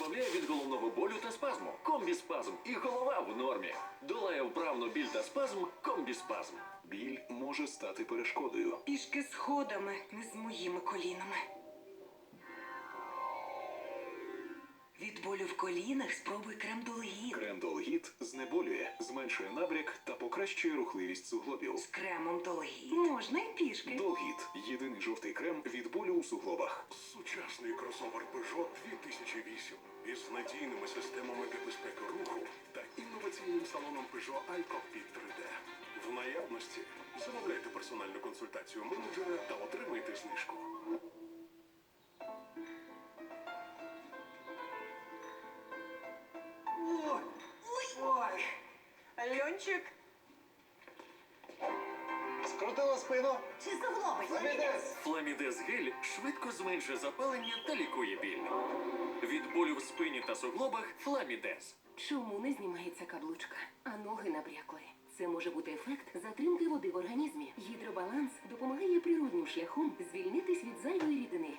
позбавляє від головного болю та спазму. Комбіспазм і голова в нормі. Долає вправно біль та спазм. Комбіспазм. Біль може стати перешкодою. Пішки сходами, не з моїми колінами. Болю в колінах спробуй крем Долгіт. Крем-долгіт знеболює, зменшує набряк та покращує рухливість суглобів. З кремом Долгіт. Можна й пішки. Долгіт єдиний жовтий крем від болю у суглобах. Сучасний кросовер Peugeot 2008 із надійними системами безпеки руху та інноваційним салоном Peugeot iCockpit 3D. В наявності замовляйте персональну консультацію менеджера та отримайте знижку. Льончик, Скрутила спину. чи суглоби? Замідес. Фламідез гель швидко зменшує запалення та лікує біль. Від болю в спині та суглобах Фламідез. Чому не знімається каблучка, а ноги набрякли? Це може бути ефект затримки води в організмі. Гідробаланс допомагає природним шляхом звільнитись від зайвої рідини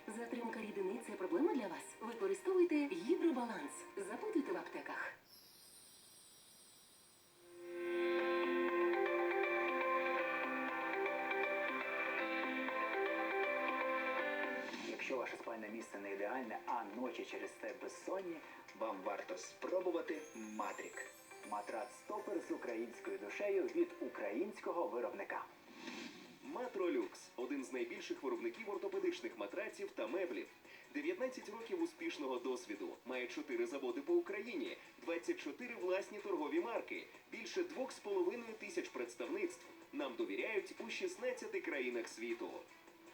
Якщо ваше спальне місце не ідеальне, а ночі через це безсонні, вам варто спробувати Матрік. Матрац стопер з українською душею від українського виробника. Матролюкс один з найбільших виробників ортопедичних матраців та меблів. 19 років успішного досвіду. Має 4 заводи по Україні, 24 власні торгові марки, більше 2,5 тисяч представництв. Нам довіряють у 16 країнах світу.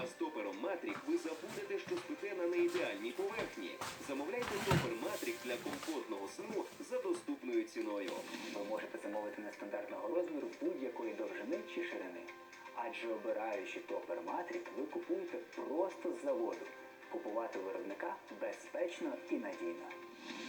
А з топером Матрік ви забудете, що спите на неідеальній поверхні. Замовляйте топер Матрік для комфортного сну за доступною ціною. Ви можете замовити нестандартного розміру будь-якої довжини чи ширини. Адже обираючи топер Матрік, ви купуєте просто з заводу. Купувати виробника безпечно і надійно.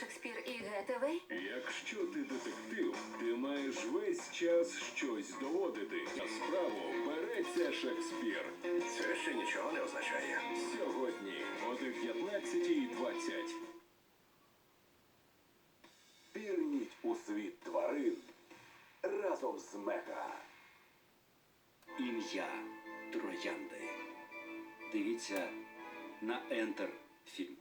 Шекспір і Гетевей? Якщо ти детектив, ти маєш весь час щось доводити. На справу береться Шекспір. Це ще нічого не означає. Сьогодні о 19.20. Пірніть у світ тварин разом з Мега. Ім'я Троянди. Дивіться на Ентер фільм.